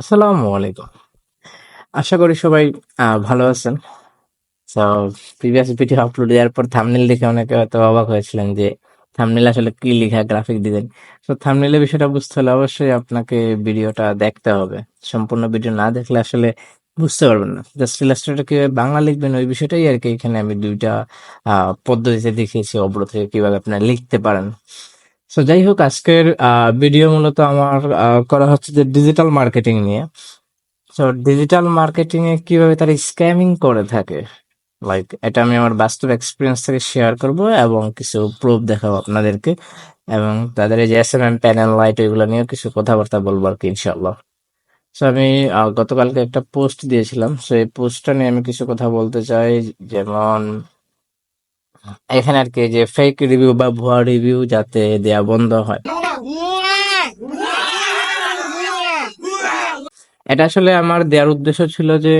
আসসালামু আলাইকুম। আশা করি সবাই ভালো আছেন। তো প্রিভিয়াস ভিডিও আপলোড দেওয়ার পর থামনেল দেখে অনেকে হয়তো অবাক হয়েছিলেন যে থামনেল আসলে কি লেখা গ্রাফিক ডিজাইন তো থামনেলের বিষয়টা বুঝতে হলে অবশ্যই আপনাকে ভিডিওটা দেখতে হবে। সম্পূর্ণ ভিডিও না দেখলে আসলে বুঝতে পারবেন না। জাস্ট ইলাস্ট্রেটর কীভাবে বাংলা লিখবেন, ওই বিষয়টাই আর কি। এখানে আমি দুইটা পদ্ধতিতে দেখিয়েছি, অবরোধ থেকে কীভাবে আপনারা লিখতে পারেন। তো যাই হোক আজকের ভিডিও মূলত আমার করা হচ্ছে যে ডিজিটাল মার্কেটিং নিয়ে। তো ডিজিটাল মার্কেটিং এ কীভাবে তারা স্ক্যামিং করে থাকে? লাইক এটা আমি আমার বাস্তব এক্সপিরিয়েন্স থেকে শেয়ার করব এবং কিছু প্রুফ দেখাবো আপনাদেরকে এবং তাদের এই যে S M M panel light ওইগুলো নিয়ে কিছু কথাবার্তা বলব আর কি ইনশাল্লাহ সো আমি গতকালকে একটা পোস্ট দিয়েছিলাম। এই পোস্টটা নিয়ে আমি কিছু কথা বলতে চাই। যেমন এখানে আর কি যে ফেক রিভিউ বা ভুয়া রিভিউ যাতে দেয়া বন্ধ হয়। এটা আসলে আমার দেওয়ার উদ্দেশ্য ছিল যে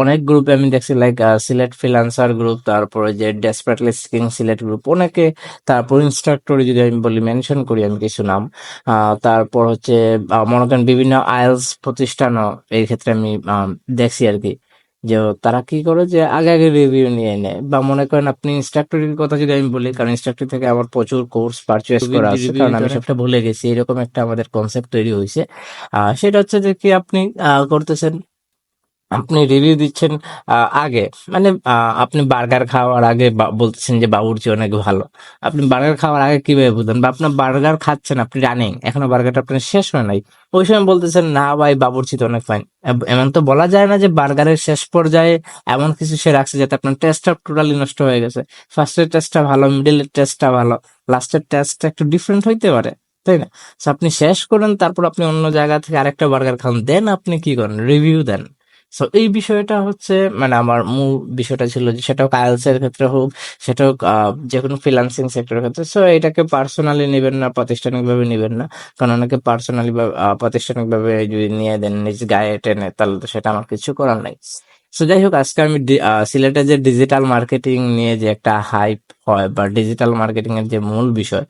অনেক গ্রুপে আমি দেখছি লাইক সিলেট ফ্রিলান্সার গ্রুপ তারপরে যে ডেসপারেটলি সিকিং সিলেট গ্রুপ অনেকে, তারপর ইনস্ট্রাক্টরে যদি আমি বলি মেনশন করি আমি কিছু নাম তারপর হচ্ছে মনে করেন বিভিন্ন আইএলস প্রতিষ্ঠানও এই ক্ষেত্রে আমি দেখছি আর কি। যে তারা কি করে যে আগে আগে রিভিউ নিয়ে নেয়? বা মনে করেন আপনি ইনস্ট্রাক্টরের কথা যদি আমি বলি কারণ ইনস্ট্রাক্টর থেকে আমার প্রচুর কোর্স পারচেস করা আছে কারণ আমি সবটা ভুলে গেছি এরকম একটা আমাদের কনসেপ্ট তৈরি হয়েছে। সেটা হচ্ছে যে কি আপনি আহ, করতেছেন? আপনি রিভিউ দিচ্ছেন আগে। মানে আপনি বার্গার খাওয়ার আগে বলতেছেন যে বাবুর্চি অনেক ভালো। আপনি বার্গার খাওয়ার আগে কীভাবে বুঝলেন? বা, আপনার বার্গার খাচ্ছেন, আপনি রানিং এখনও বার্গারটা আপনার শেষ হয় নাই। ওই সময় বলতেছেন, না ভাই, বাবুর্চি তো অনেক ফাইন এমন তো বলা যায় না যে বার্গারের শেষ পর্যায়ে এমন কিছু সে রাখছে যাতে আপনার টেস্টটা টোটালি নষ্ট হয়ে গেছে। ফার্স্টের টেস্টটা ভালো মিডলের টেস্টটা ভালো লাস্টের টেস্টটা একটু ডিফারেন্ট হইতে পারে, তাই না? আপনি শেষ করেন, তারপর আপনি অন্য জায়গা থেকে আরেকটা বার্গার খান দেন আপনি কি করেন? রিভিউ দেন। সো এই বিষয়টা হচ্ছে মানে আমার মূল বিষয়টা ছিল যে সেটা হোক আইএলস এর ক্ষেত্রে হোক সেটা হোক আহ, যে কোনো ফ্রিল্যান্সিং সেক্টরের ক্ষেত্রে। সো এটাকে পার্সোনালি নেবেন না প্রাতিষ্ঠানিকভাবে নেবেন না। কারণ অনেকে পার্সোনালি প্রাতিষ্ঠানিকভাবে যদি নিয়ে দেন নিজ গায়ে টেনে তাহলে তো সেটা আমার কিছু করার নাই। সো যাই হোক আজকে আমি সিলেটে যে ডিজিটাল মার্কেটিং নিয়ে যে একটা হাইপ হয় বা ডিজিটাল মার্কেটিং এর যে মূল বিষয়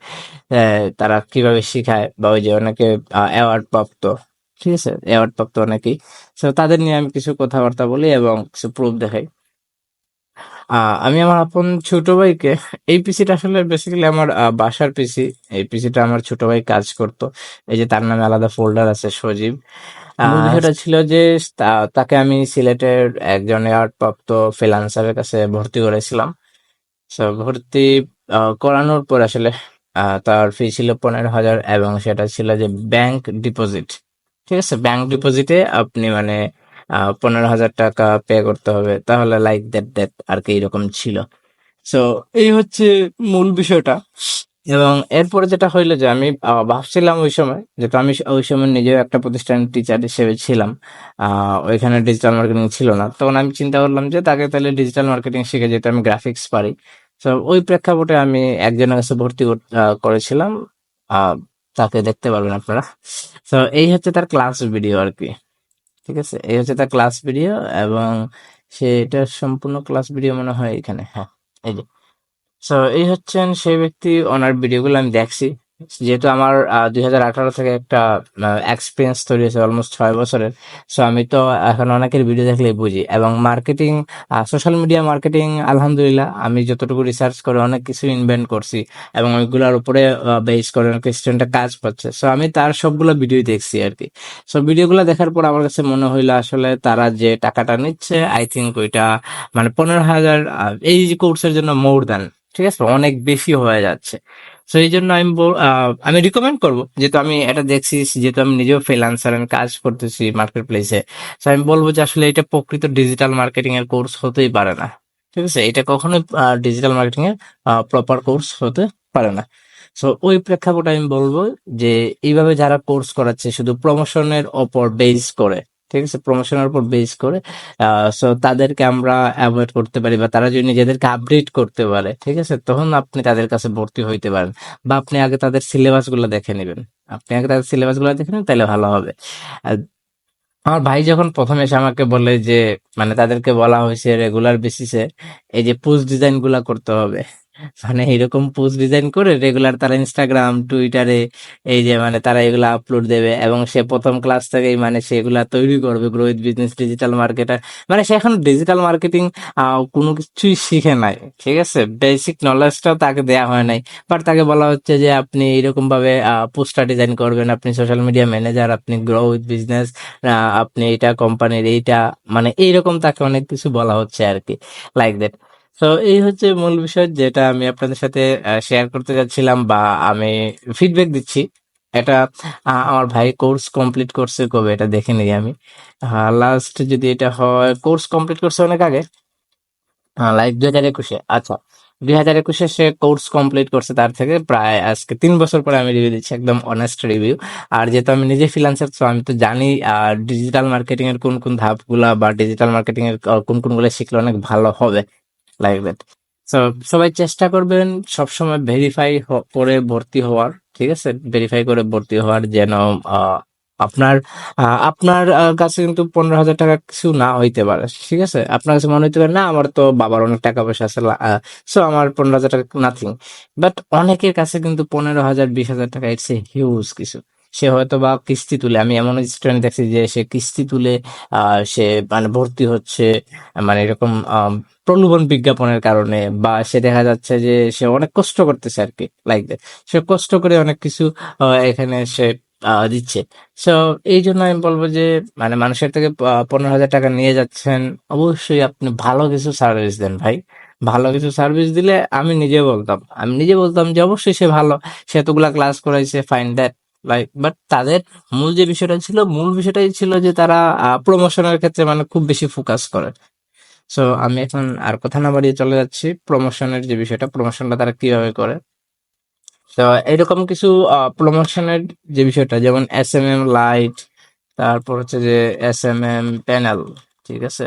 তারা কীভাবে শিখায় বা ওই যে অনেকে অ্যাওয়ার্ড প্রাপ্ত ঠিক আছে? অ্যাওয়ার্ড প্রাপ্ত অনেকেই। তো তাদের নিয়ে আমি কিছু কথাবার্তা বলি এবং কিছু প্রুফ দেখাই। আমি আমার আপন ছোট ভাইকে এই পিসিটা আসলে বেসিক্যালি আমার বাসার পিসি। এই পিসিটা আমার ছোট ভাই কাজ করতো। এই যে তার নামে আলাদা ফোল্ডার আছে সজীব। বিষয়টা ছিল যে তাকে আমি সিলেটের একজন অ্যাওয়ার্ড প্রাপ্ত ফ্রিল্যান্সারের কাছে ভর্তি করেছিলাম। তো ভর্তি করানোর পর আসলে আহ, তার ফি ছিল পনেরো হাজার এবং সেটা ছিল যে ব্যাংক ডিপোজিট ঠিক আছে ব্যাংক ডিপোজিটে আপনি মানে পনেরো হাজার টাকা পে করতে হবে। তাহলে লাইক দ্যাট দ্যাট আর কি এরকম ছিল। সো এই হচ্ছে মূল বিষয়টা। এবং এরপরে যেটা হইল যে আমি ভাবছিলাম ওই সময়, যেহেতু আমি ওই সময় নিজেও একটা প্রতিষ্ঠানের টিচার হিসেবে ছিলাম ওইখানে ডিজিটাল মার্কেটিং ছিল না। তখন আমি চিন্তা করলাম যে তাকে তাহলে ডিজিটাল মার্কেটিং শিখে যেতে আমি গ্রাফিক্স পারি। তো ওই প্রেক্ষাপটে আমি একজনের কাছে ভর্তি করেছিলাম। তাকে দেখতে পারবেন আপনারা। তো এই হচ্ছে তার ক্লাস ভিডিও আর কি। ঠিক আছে? এই হচ্ছে তার ক্লাস ভিডিও এবং সে এটা সম্পূর্ণ ক্লাস ভিডিও মনে হয় এখানে। হ্যাঁ এই যে। তো এই হচ্ছেন সেই ব্যক্তি, ওনার ভিডিওগুলো আমি দেখছি। যেহেতু আমার দুই হাজার আঠারো থেকে একটা এক্সপিরিয়েন্স তৈরি হয়েছে অলমোস্ট ছয় বছরের সো আমি তো এখন অনেকের ভিডিও দেখলেই বুঝি। এবং মার্কেটিং সোশ্যাল মিডিয়া মার্কেটিং আলহামদুলিল্লাহ, আমি যতটুকু রিসার্চ করে অনেক কিছু ইনভেন্ট করছি এবং ওইগুলোর উপরে বেস করে অনেক স্টুডেন্টরা কাজ পাচ্ছে সো আমি তার সবগুলো ভিডিও দেখছি আর কি। সো ভিডিওগুলো দেখার পর আমার কাছে মনে হইল আসলে তারা যে টাকাটা নিচ্ছে আই থিঙ্ক ওইটা মানে পনেরো হাজার এই কোর্সের জন্য মোর দেন ঠিক আছে? অনেক বেশি হয়ে যাচ্ছে। তো এই জন্য আমি আমি রিকমেন্ড করব। যেহেতু আমি এটা দেখছি, যেহেতু আমি নিজেও ফ্রিলান্সার কাজ করতেছি মার্কেট প্লেসে তো আমি বলব যে আসলে এটা প্রকৃত ডিজিটাল মার্কেটিং এর কোর্স হতেই পারে না। ঠিক আছে? এটা কখনোই ডিজিটাল মার্কেটিং এর প্রপার কোর্স হতে পারে না। সো ওই প্রেক্ষাপটে আমি বলব যে, এইভাবে যারা কোর্স করাচ্ছে, শুধু প্রমোশনের ওপর বেস করে ঠিক আছে প্রমোশনের উপর বেস করে সো তাদেরকে আমরা অ্যাভয়েড করতে পারি বা তারা যদি নিজেদেরকে আপডেট করতে পারে, ঠিক আছে, তখন আপনি তাদের কাছে ভর্তি হইতে পারেন বা আপনি আগে তাদের সিলেবাসগুলো দেখে নেবেন। আপনি আগে তাদের সিলেবাসগুলো দেখে নেবেন তাহলে ভালো হবে। আমার ভাই যখন প্রথমে এসে আমাকে বলে যে মানে তাদেরকে বলা হয়েছে রেগুলার বেসিসে এই যে পোস্ট ডিজাইনগুলা করতে হবে মানে এরকম পোস্ট ডিজাইন করে রেগুলার তারা ইনস্টাগ্রাম টুইটারে এই যে মানে তারা এগুলা আপলোড দেবে এবং সে প্রথম ক্লাস থেকেই মানে সেগুলা তৈরি করবে grow with business digital marketer মানে সে এখন ডিজিটাল মার্কেটিং কোনো কিছুই শিখে নাই, ঠিক আছে? বেসিক নলেজটাও তাকে দেয়া হয় নাই। বাট তাকে বলা হচ্ছে যে আপনি এরকম ভাবে পোস্টার ডিজাইন করবেন, আপনি সোশ্যাল মিডিয়া ম্যানেজার আপনি গ্রো উইথ বিজনেস আপনি এটা কোম্পানির এইটা মানে এইরকম তাকে অনেক কিছু বলা হচ্ছে আর কি লাইক দ্যাট তো এই হচ্ছে মূল বিষয় যেটা আমি আপনাদের সাথে শেয়ার করতে যাচ্ছিলাম বা আমি ফিডব্যাক দিচ্ছি। এটা আমার ভাই কোর্স কমপ্লিট করছে, কবে এটা দেখে নিই আমি। লাস্ট যদি এটা হয় কোর্স কমপ্লিট করছে অনেক আগে। লাইক দুই হাজার একুশে। আচ্ছা দুই হাজার একুশে সে কোর্স কমপ্লিট করছে, তার থেকে প্রায় আজকে তিন বছর পরে আমি রিভিউ দিচ্ছি, একদম অনেস্ট রিভিউ আর যেহেতু আমি নিজে ফ্রিল্যান্সার তো আমি তো জানি ডিজিটাল মার্কেটিং এর কোন কোন ধাপগুলা বা ডিজিটাল মার্কেটিং এর কোন কোনগুলো শিখলে অনেক ভালো হবে। লাইক দ্যাট সো সবাই চেষ্টা করবেন সবসময় ভেরিফাই করে ভর্তি হওয়ার, ঠিক আছে? ভেরিফাই করে ভর্তি হওয়ার যেন আপনার আপনার কাছে কিন্তু পনেরো হাজার টাকা কিছু না হইতে পারে, ঠিক আছে? আপনার কাছে মনে হইতে পারে, না, আমার তো বাবার অনেক টাকা পয়সা আছে সো আমার পনেরো হাজার টাকা নাথিং বাট অনেকের কাছে কিন্তু পনেরো হাজার, বিশ হাজার টাকা ইটস এ হিউজ কিছু। সে হয়তো বা কিস্তি তুলে। আমি এমন স্টুডেন্ট দেখছি যে সে কিস্তি তুলে সে মানে ভর্তি হচ্ছে মানে এরকম প্রলোভন বিজ্ঞাপনের কারণে বা সে দেখা যাচ্ছে যে সে অনেক কষ্ট করতেছে আর কি লাইক সে কষ্ট করে অনেক কিছু এখানে সে দিচ্ছে। সো এই জন্য আমি বলব যে মানে মানুষের থেকে পনেরো হাজার টাকা নিয়ে যাচ্ছেন, অবশ্যই আপনি ভালো কিছু সার্ভিস দেন ভাই। ভালো কিছু সার্ভিস দিলে আমি নিজে বলতাম। আমি নিজে বলতাম যে অবশ্যই সে ভালো। সে এতগুলা ক্লাস করাইছে ফাইন দ্যাট লাইক বাট তাদের মূল যে বিষয়টা ছিল, মূল বিষয়টাই ছিল যে তারা প্রমোশনের ক্ষেত্রে মানে খুব বেশি ফোকাস করে। সো আমি এখন আর কথা না বাড়িয়ে চলে যাচ্ছি। প্রমোশনের যে বিষয়টা প্রমোশনটা তারা কীভাবে করে? তো এরকম কিছু প্রমোশনের যে বিষয়টা, যেমন এস এম এম লাইট তারপর হচ্ছে যে এস এম এম প্যানেল ঠিক আছে?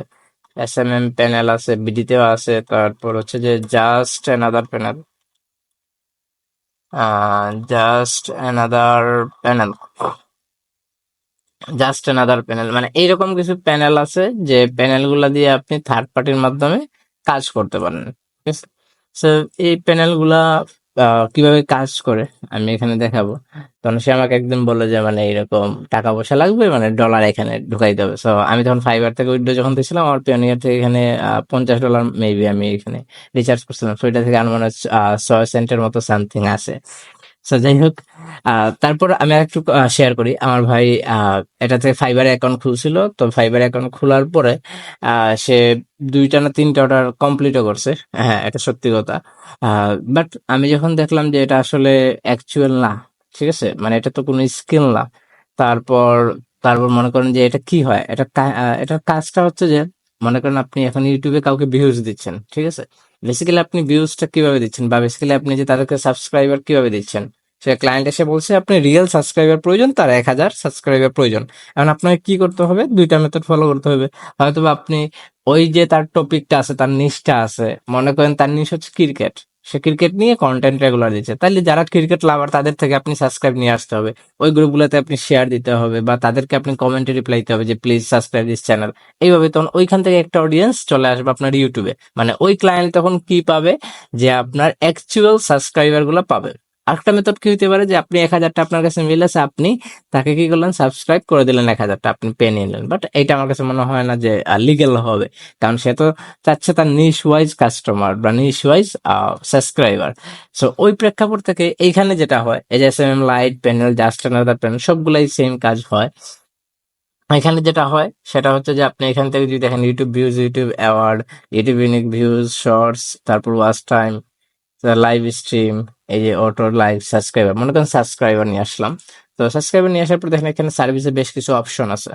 এস এম এম প্যানেল আছে বিডিতেও আছে, তারপর হচ্ছে যে just another panel just another panel just another panel মানে এইরকম কিছু প্যানেল আছে যে প্যানেলগুলা দিয়ে আপনি থার্ড পার্টির মাধ্যমে কাজ করতে পারেন। ঠিক আছে? এই প্যানেলগুলা আহ, কীভাবে কাজ করে? আমি এখানে দেখাবো। তখন সে আমাকে একদিন বলল যে মানে এরকম টাকা পয়সা লাগবে মানে ডলার এখানে ঢুকাই দেবে। সো আমি তখন ফাইবার থেকে উইডো যখন দিয়েছিলাম, আমার পেনিয়ার থেকে এখানে পঞ্চাশ ডলার মেবি আমি এখানে রিচার্জ করছিলাম। সো এটা থেকে আমার ছয় সেন্টের মতো সামথিং আছে। সো যাই হোক তারপর আমি একটু শেয়ার করি। আমার ভাই এটা থেকে ফাইবার অ্যাকাউন্ট খুলছিল। তো ফাইবার অ্যাকাউন্ট খোলার পরে সে দুইটা না তিনটা অর্ডার কমপ্লিটও করছে। হ্যাঁ এটা সত্যি কথা। বাট আমি যখন দেখলাম যে এটা আসলে অ্যাকচুয়াল না, ঠিক আছে? মানে এটা তো কোনো স্কিল না। তারপর তারপর মনে করেন যে এটা কি হয়? এটা এটার কাজটা হচ্ছে যে, মনে করেন আপনি এখন ইউটিউবে কাউকে ভিউজ দিচ্ছেন, ঠিক আছে? বেসিক্যালি আপনি ভিউজটা কীভাবে দিচ্ছেন? বা বেসিক্যালি আপনি যে তাদেরকে সাবস্ক্রাইবার কীভাবে দিচ্ছেন? সে ক্লায়েন্ট এসে বলছে, আপনি রিয়েল সাবস্ক্রাইবার প্রয়োজন, তার এক হাজার সাবস্ক্রাইবার প্রয়োজন। এখন আপনাকে কি করতে হবে? দুইটা মেথড ফলো করতে হবে। হয়তো আপনি ওই যে তার টপিকটা আছে, তার নিশটা আছে, মনে করেন তার নিশ হচ্ছে ক্রিকেট সে ক্রিকেট নিয়ে কন্টেন্ট রেগুলার দিচ্ছে। তাহলে যারা ক্রিকেট লাভার তাদের থেকে আপনি সাবস্ক্রাইব নিয়ে আসতে হবে। ওই গ্রুপগুলোতে আপনি শেয়ার দিতে হবে বা তাদেরকে আপনি কমেন্টে রিপ্লাই দিতে হবে যে প্লিজ সাবস্ক্রাইব দিস চ্যানেল এইভাবে তখন ওইখান থেকে একটা অডিয়েন্স চলে আসবে আপনার ইউটিউবে মানে ওই ক্লায়েন্ট তখন কি পাবে? যে আপনার অ্যাকচুয়াল সাবস্ক্রাইবারগুলো পাবে। আরেকটা মেথড কি হতে পারে যে আপনি এক হাজারটা আপনার কাছে মিলেছে আপনি তাকে কি করলেন সাবস্ক্রাইব করে দিলেন, এক হাজারটা আপনি পে নিলেন। বাট এটা আমার কাছে মনে হয় না যে লিগেল হবে। কারণ সে তো চাচ্ছে তার নিশ ওয়াইজ কাস্টমার বা নিশ ওয়াইজ সাবস্ক্রাইবার সো ওই প্রেক্ষাপট থেকে এইখানে যেটা হয়, এই যে S M M light panel just another panel সবগুলাই সেম কাজ হয়। এখানে যেটা হয়, সেটা হচ্ছে যে আপনি এখান থেকে যদি দেখেন YouTube views YouTube award YouTube unique views shorts তারপর ওয়াচ টাইম লাইভ স্ট্রিম এই যে অটো লাইভ সাবস্ক্রাইবার মনে করেন সাবস্ক্রাইবার নিয়ে আসলাম। তো সাবস্ক্রাইবার নিয়ে আসার পর দেখেন এখানে সার্ভিসে বেশ কিছু অপশন আছে।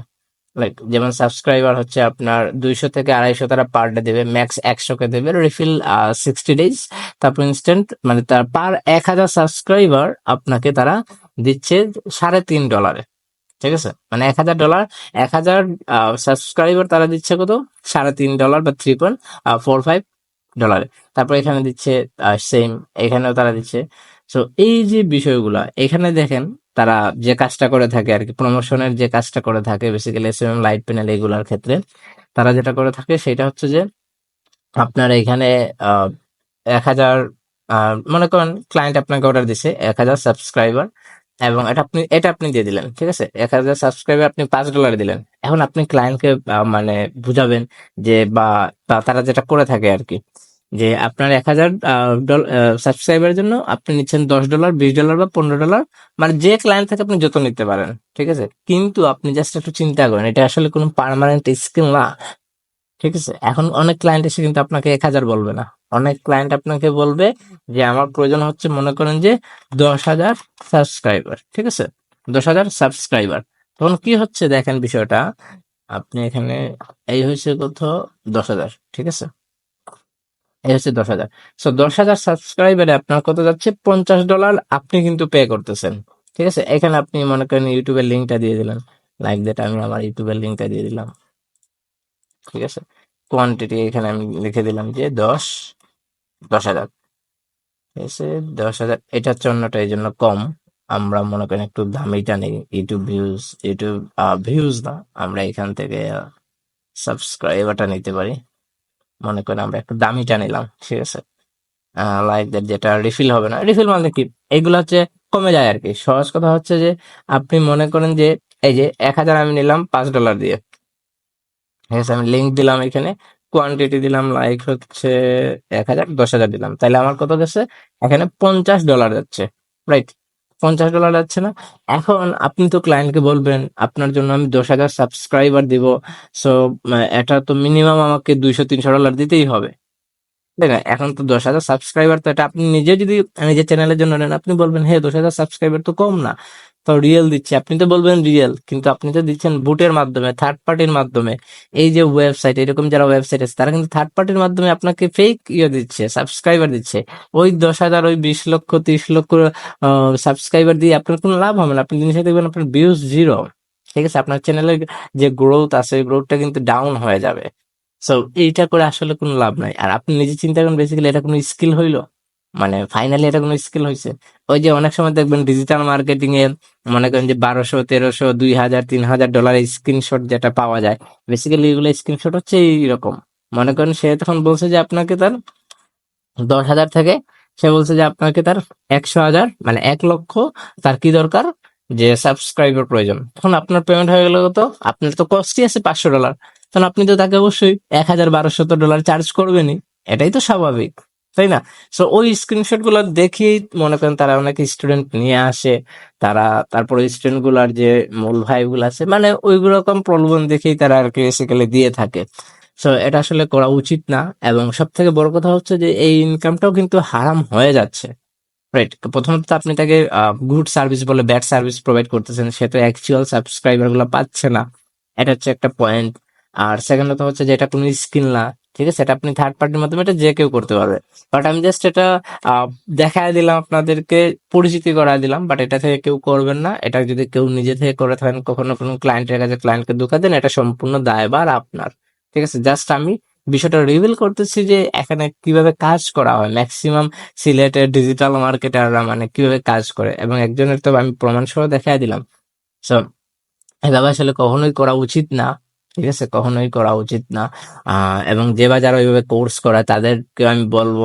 লাইক যেমন সাবস্ক্রাইবার হচ্ছে আপনার দুইশো থেকে আড়াইশো তারা পার ডে দেবে ম্যাক্স একশো কে দেবে রিফিল সিক্সটি ডেজ তারপর ইনস্ট্যান্ট মানে তার পার এক হাজার সাবস্ক্রাইবার আপনাকে তারা দিচ্ছে সাড়ে তিন ডলারে ঠিক আছে? মানে এক হাজার ডলার এক হাজার সাবস্ক্রাইবার তারা দিচ্ছে কত? সাড়ে তিন ডলার বা থ্রি পয়েন্ট ফোর ফাইভ ডলারে তারপর এখানে দিচ্ছে সেম এখানেও তারা দিচ্ছে। তো এই যে বিষয়গুলা, এখানে দেখেন তারা যে কাজটা করে থাকে আর কি প্রমোশনের যে কাজটা করে থাকে basically S M light panel এগুলার ক্ষেত্রে, তারা যেটা করে থাকে সেটা হচ্ছে যে, আপনার এখানে এক হাজার মনে করেন ক্লায়েন্ট আপনাকে অর্ডার দিছে, এক হাজার সাবস্ক্রাইবার এবং এটা আপনি এটা আপনি দিয়ে দিলেন, ঠিক আছে? এক হাজার সাবস্ক্রাইবার আপনি পাঁচ ডলার দিলেন। এখন আপনি ক্লায়েন্টকে মানে বুঝাবেন যে বা তারা যেটা করে থাকে আর কি যে আপনার এক হাজার সাবস্ক্রাইবারের জন্য আপনি নিচ্ছেন দশ ডলার বিশ ডলার বা পনেরো ডলার মানে যে ক্লায়েন্ট থেকে আপনি যত নিতে পারেন, ঠিক আছে? কিন্তু আপনি জাস্ট একটু চিন্তা করেন, এটা আসলে কোনো পার্মানেন্ট স্কিল না, ঠিক আছে? এখন অনেক ক্লায়েন্ট এসে কিন্তু আপনাকে এক হাজার বলবে না। অনেক ক্লায়েন্ট আপনাকে বলবে যে, আমার প্রয়োজন হচ্ছে, মনে করেন যে, দশ হাজার সাবস্ক্রাইবার ঠিক আছে? দশ হাজার সাবস্ক্রাইবার তখন কি হচ্ছে দেখেন বিষয়টা, আপনি এখানে, এই হয়েছে কত? দশ হাজার, ঠিক আছে? এই হচ্ছে দশ হাজার। সো দশ হাজার সাবস্ক্রাইবারে আপনার কত যাচ্ছে? পঞ্চাশ ডলার আপনি কিন্তু পে করতেছেন, ঠিক আছে? এখানে আপনি মনে করেন ইউটিউবের লিঙ্কটা দিয়ে দিলেন লাইক দ্যাট আমি আমার ইউটিউবের লিঙ্কটা দিয়ে দিলাম, ঠিক আছে? কোয়ান্টিটি এখানে আমি লিখে দিলাম যে, দশ দশ হাজার। ঠিক আছে দশ হাজার এটা হচ্ছে অন্যটা এই জন্য কম। আমরা মনে করেন একটু দামিটা নেই ইউটিউব ভিউজ ইউটিউব ভিউজ না, আমরা এখান থেকে সাবস্ক্রাইবারটা নিতে পারি। মনে করেন আমরা একটু দামিটা নিলাম, ঠিক আছে? লাইক যেটা রিফিল হবে না। রিফিল মানে কি? এগুলো হচ্ছে কমে যায় আর কি সহজ কথা হচ্ছে যে, আপনি মনে করেন যে, এই যে এক হাজার আমি নিলাম পাঁচ ডলার দিয়ে। ঠিক আছে? আমি লিঙ্ক দিলাম এখানে। কোয়ান্টিটি দিলাম লাইক হচ্ছে এক হাজার, দশ হাজার দিলাম। তাহলে আমার কত যাচ্ছে? এখানে পঞ্চাশ ডলার যাচ্ছে রাইট পঞ্চাশ ডলার যাচ্ছে না। এখন আপনি তো ক্লায়েন্টকে বলবেন, আপনার জন্য আমি দশ হাজার সাবস্ক্রাইবার দিব। সো এটা তো মিনিমাম আমাকে দুইশো তিনশো ডলার দিতেই হবে। তাই না এখন তো দশ হাজার সাবস্ক্রাইবার তো এটা আপনি নিজে যদি নিজের চ্যানেলের জন্য নেন, আপনি বলবেন হ্যাঁ দশ হাজার সাবস্ক্রাইবার তো কম না। তো রিয়েল দিচ্ছে। আপনি তো বলবেন রিয়েল কিন্তু আপনি তো দিচ্ছেন বুটের মাধ্যমে থার্ড পার্টির মাধ্যমে। এই যে ওয়েবসাইট এরকম যারা ওয়েবসাইট আছে, তারা কিন্তু থার্ড পার্টির মাধ্যমে আপনাকে ফেক ইয়ে দিচ্ছে সাবস্ক্রাইবার দিচ্ছে। ওই দশ হাজার, ওই বিশ লক্ষ, তিরিশ লক্ষ সাবস্ক্রাইবার দিয়ে আপনার কোনো লাভ হবে না। আপনি জিনিসটা দেখবেন আপনার ভিউজ জিরো ঠিক আছে, আপনার চ্যানেলের যে গ্রোথ আছে, ওই গ্রোথটা কিন্তু ডাউন হয়ে যাবে। সো এইটা করে আসলে কোনো লাভ নাই। আর আপনি নিজে চিন্তা করেন বেসিক্যালি এটা কোনো স্কিল হইল? মানে ফাইনালি এটা কোনো স্কিল হয়েছে ওই যে অনেক সময় দেখবেন ডিজিটাল মার্কেটিং এ মনে করেন যে বারোশো, তেরোশো, দুই হাজার, তিন হাজার ডলার স্ক্রিনশট যেটা পাওয়া যায় বেসিক্যালি এগুলো স্ক্রিনশট হচ্ছে এইরকম। মনে করেন সে তখন বলছে যে আপনাকে তার দশ হাজার থেকে, সে বলছে যে আপনাকে তার একশো হাজার মানে এক লক্ষ তার কি দরকার? যে সাবস্ক্রাইবার প্রয়োজন। তখন আপনার পেমেন্ট হয়ে গেল তো আপনার তো কস্টই আছে পাঁচশো ডলার তখন আপনি তো তাকে অবশ্যই এক হাজার বারোশত ডলার চার্জ করবেনই। এটাই তো স্বাভাবিক। তাই না? সো ওই স্ক্রিনশটগুলো দেখেই মনে করেন তারা অনেক স্টুডেন্ট নিয়ে আসে, তারা তারপর স্টুডেন্টগুলার যে মূল ভাই গুলো আছে মানে ওইগুলো রকম প্রলোভন দেখেই তারা আর বেসিক্যালি দিয়ে থাকে। সো এটা আসলে করা উচিত না এবং সব থেকে বড় কথা হচ্ছে যে এই ইনকামটাও কিন্তু হারাম হয়ে যাচ্ছে রাইট প্রথমত আপনি তাকে গুড সার্ভিস বলে ব্যাড সার্ভিস প্রোভাইড করতেছেন, সে তো অ্যাকচুয়াল সাবস্ক্রাইবারগুলো পাচ্ছে না। এটা হচ্ছে একটা পয়েন্ট আর সেকেন্ড কথা হচ্ছে যে এটা কোনো স্কিল না। ঠিক আছে? এটা আপনি থার্ড পার্টির মাধ্যমে এটা যে কেউ করতে পারবে। বাট আমি জাস্ট এটা দেখায় দিলাম আপনাদেরকে, পরিচিতি করায় দিলাম বাট এটা থেকে কেউ করবেন না। এটা যদি কেউ নিজে থেকে করে থাকেন, কখনো কোনো ক্লায়েন্টের কাছে ক্লায়েন্টকে ধোকা দেন, এটা সম্পূর্ণ দায়ভার আপনার। ঠিক আছে? জাস্ট আমি বিষয়টা রিভিল করতেছি যে এখানে কীভাবে কাজ করা হয়। ম্যাক্সিমাম সিলেটের ডিজিটাল মার্কেটাররা মানে কীভাবে কাজ করে। এবং একজনের তো আমি প্রমাণ সহ দেখাই দিলাম। সো এভাবে আসলে কখনোই করা উচিত না। ঠিক আছে? কখনোই করা উচিত না। এবং যে বা যারা ওইভাবে কোর্স করে তাদেরকে আমি বলব,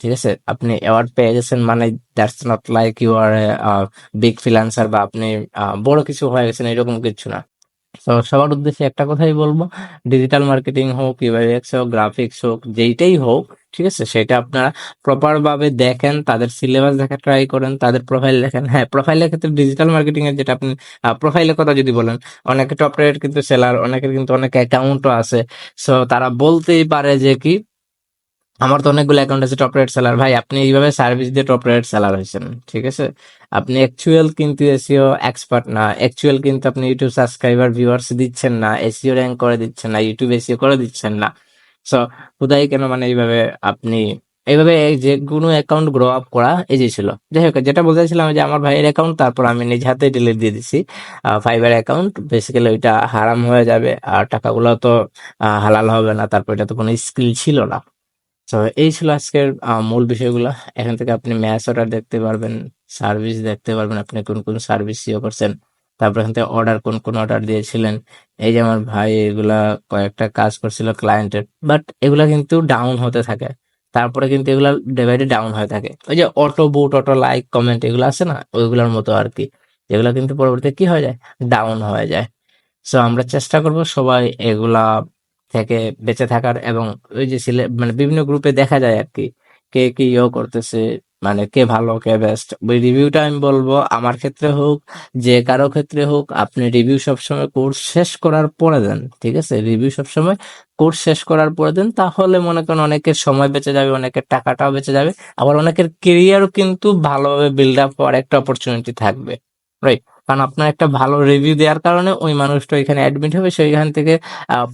ঠিক আছে? আপনি অ্যাওয়ার্ড পেয়ে গেছেন মানে that's not like you are big freelancer বা আপনি বড় কিছু হয়ে গেছেন, এরকম কিছু না। তো সবার উদ্দেশ্যে একটা কথাই বলব। ডিজিটাল মার্কেটিং হোক ইভাইএক্স হোক গ্রাফিক্স হোক, যেইটাই হোক, ঠিক আছে? সেটা আপনারা প্রপার ভাবে দেখেন, তাদের সিলেবাস দেখা ট্রাই করেন, তাদের প্রোফাইল দেখেন। হ্যাঁ প্রোফাইলের ক্ষেত্রে ডিজিটাল মার্কেটিং এর যেটা আপনি প্রোফাইলের কথা যদি বলেন, অনেকে টপ রেট কিন্তু সেলার অনেকের কিন্তু অনেক অ্যাকাউন্টও আছে। সো তারা বলতেই পারে যে কি আমার তো অনেকগুলো অ্যাকাউন্ট আছে টপ রেট সেলার ভাই, আপনি এইভাবে সার্ভিস দিয়ে টপ রেট সেলার হয়েছেন, ঠিক আছে? আপনি অ্যাকচুয়াল কিন্তু এসিও এক্সপার্ট না। অ্যাকচুয়াল কিন্তু আপনি ইউটিউব সাবস্ক্রাইবার ভিউয়ার্স দিচ্ছেন না। এসিও র্যাঙ্ক করে দিচ্ছেন না। ইউটিউব এসিও করে দিচ্ছেন না। সো খুদাই কেন মানে এইভাবে আপনি, এইভাবে এই যে কোনো অ্যাকাউন্ট গ্রো আপ করা, এই যে ছিল। যাই হোক, যেটা বলতেছিলাম যে আমার ভাইয়ের অ্যাকাউন্ট তারপর আমি নিজ হাতে ডিলিট দিয়ে দিছি। ফাইবার অ্যাকাউন্ট বেসিক্যালি ওইটা হারাম হয়ে যাবে। আর টাকাগুলো তো হালাল হবে না। তারপর এটা তো কোনো স্কিল ছিল না। তো এই ছিল আজকের মূল বিষয়গুলো। এখান থেকে আপনি ম্যাচ অর্ডার দেখতে পারবেন সার্ভিস দেখতে পারবেন, আপনি কোন কোন সার্ভিস ইয়ে করছেন। তারপর এখান থেকে অর্ডার কোন কোন অর্ডার দিয়েছিলেন। এই যে আমার ভাই এগুলা কয়েকটা কাজ করছিল ক্লায়েন্টের বাট এগুলা কিন্তু ডাউন হতে থাকে। তারপরে কিন্তু এগুলা ডে বাই ডে ডাউন হয়ে থাকে। ওই যে auto bot auto like comment এগুলো আছে না? ওইগুলোর মতো আর কি। যেগুলো কিন্তু পরবর্তীতে কি হয়ে যায়? ডাউন হয়ে যায়। সো আমরা চেষ্টা করব সবাই এগুলা থেকে বেঁচে থাকার এবং ওই যে সিলে মানে বিভিন্ন গ্রুপে দেখা যায় আর কি কে কি ইয়ে করতেছে মানে কে ভালো, কে বেস্ট ওই রিভিউটা আমি বলব আমার ক্ষেত্রে হোক, যে কারও ক্ষেত্রে হোক, আপনি রিভিউ সবসময় কোর্স শেষ করার পরে দেন, ঠিক আছে? রিভিউ সবসময় কোর্স শেষ করার পরে দেন, তাহলে মনে করেন অনেকের সময় বেঁচে যাবে, অনেকের টাকাটাও বেঁচে যাবে, আবার অনেকের কেরিয়ারও কিন্তু ভালোভাবে বিল্ড আপ হওয়ার একটা অপরচুনিটি থাকবে রাইট কারণ আপনার একটা ভালো রিভিউ দেওয়ার কারণে ওই মানুষটা ওইখানে অ্যাডমিট হবে সেইখান থেকে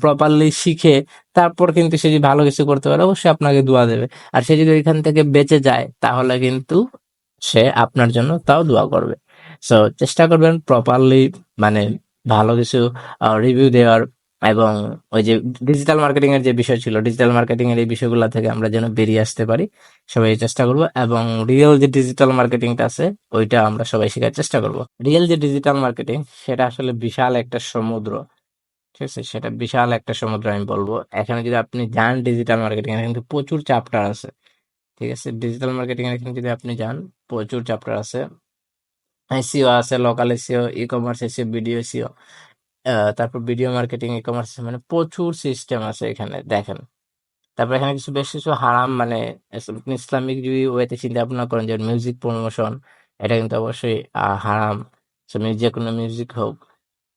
প্রপারলি শিখে তারপর কিন্তু সে যদি ভালো কিছু করতে পারে, অবশ্যই আপনাকে দোয়া দেবে। আর সে যদি ওইখান থেকে বেঁচে যায়, তাহলে কিন্তু সে আপনার জন্য তাও দোয়া করবে। সো চেষ্টা করবেন প্রপারলি মানে ভালো কিছু রিভিউ দেওয়ার। এবং ওই যে ডিজিটাল মার্কেটিং এর যে বিষয় ছিল ডিজিটাল মার্কেটিং এর এই বিষয়গুলো থেকে আমরা যেন বেরিয়ে আসতে পারি, সবাই চেষ্টা করব এবং রিয়েল যে ডিজিটাল মার্কেটিংটা আছে, ওইটা আমরা সবাই শেখার চেষ্টা করব। রিয়েল যে ডিজিটাল মার্কেটিং সেটা আসলে বিশাল একটা সমুদ্র, ঠিক আছে? সেটা বিশাল একটা সমুদ্র আমি বলব। এখানে যদি আপনি যান ডিজিটাল মার্কেটিং এখানে কিন্তু প্রচুর চ্যাপ্টার আছে, ঠিক আছে? ডিজিটাল মার্কেটিং এর এখানে যদি আপনি যান, প্রচুর চ্যাপ্টার আছে। এসিও আছে local SEO e-commerce SEO video SEO তারপর ভিডিও মার্কেটিং ই কমার্স মানে প্রচুর সিস্টেম আছে এখানে, দেখেন। তারপর এখানে কিছু, বেশ কিছু হারাম মানে ইসলামিক যদি ওয়েতে চিন্তা ভাবনা করেন যে মিউজিক প্রমোশন এটা কিন্তু অবশ্যই হারাম। যে কোনো মিউজিক হোক,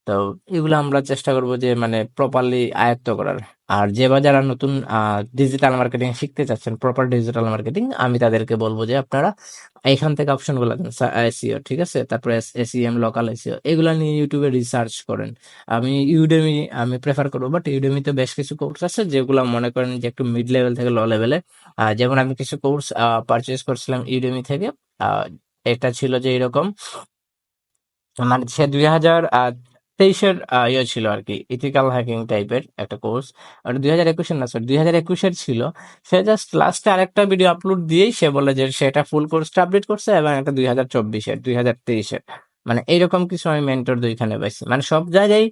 তো এগুলো আমরা চেষ্টা করব যে মানে প্রপারলি আয়ত্ত করার। আর যে বা যারা নতুন ডিজিটাল মার্কেটিং শিখতে চাচ্ছেন প্রপার ডিজিটাল মার্কেটিং আমি তাদেরকে বলব যে আপনারা এখান থেকে অপশনগুলো দেন এসিও ঠিক আছে? তারপরে এসিএম লোকাল এসিও এগুলো নিয়ে ইউটিউবে রিসার্চ করেন। আমি ইউডেমি আমি প্রেফার করব বাট ইউডেমিতে বেশ কিছু কোর্স আছে যেগুলো মনে করেন যে একটু মিড লেভেল থেকে লো লেভেলে যেমন আমি কিছু কোর্স পারচেস করছিলাম ইউডেমি থেকে এটা ছিল যে এরকম মানে সে দুই হাজার তেইশের ইয়ে ছিল আর কি ইথিক্যাল হ্যাকিং টাইপের একটা কোর্স দুই হাজার একুশের না সরি দুই হাজার একুশের ছিল। সে জাস্ট লাস্টে আরেকটা ভিডিও আপলোড দিয়েই সে বলে যে সেটা ফুল কোর্সটা আপডেট করছে এবং একটা দুই হাজার চব্বিশের, দুই হাজার তেইশের। মানে এইরকম কিছু আমি মেন্টর দুইখানে পাইছি। মানে সব জায়গায়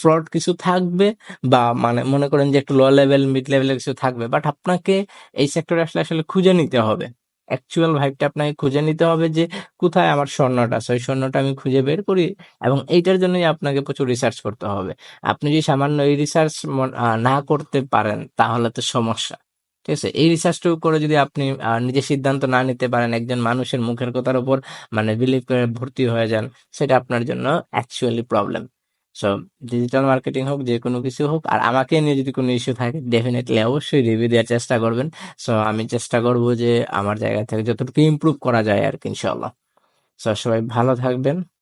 ফ্রড কিছু থাকবে বা মানে মনে করেন যে একটু লো লেভেল মিড লেভেলের কিছু থাকবে বাট আপনাকে এই সেক্টরে আসলে আসলে খুঁজে নিতে হবে। অ্যাকচুয়াল ভাইবটা আপনাকে খুঁজে নিতে হবে যে কোথায় আমার স্বর্ণটা আছে। ওই স্বর্ণটা আমি খুঁজে বের করি এবং এইটার জন্যই আপনাকে প্রচুর রিসার্চ করতে হবে। আপনি যদি সামান্য এই রিসার্চ না করতে পারেন তাহলে তো সমস্যা। ঠিক আছে? এই রিসার্চটুকু করে যদি আপনি আহ, নিজে সিদ্ধান্ত না নিতে পারেন একজন মানুষের মুখের কথার উপর মানে বিলিভ করে ভর্তি হয়ে যান সেটা আপনার জন্য actually problem so digital marketing হোক, যে কোনো কিছু হোক, আর আমাকে নিয়ে যদি কোনো ইস্যু থাকে ডেফিনেটলি অবশ্যই রিভিউ দেওয়ার চেষ্টা করবেন। সো আমি চেষ্টা করব যে আমার জায়গা থেকে যতটুকু ইমপ্রুভ করা যায় আর কি ইনশাল্লাহ সো সবাই ভালো থাকবেন।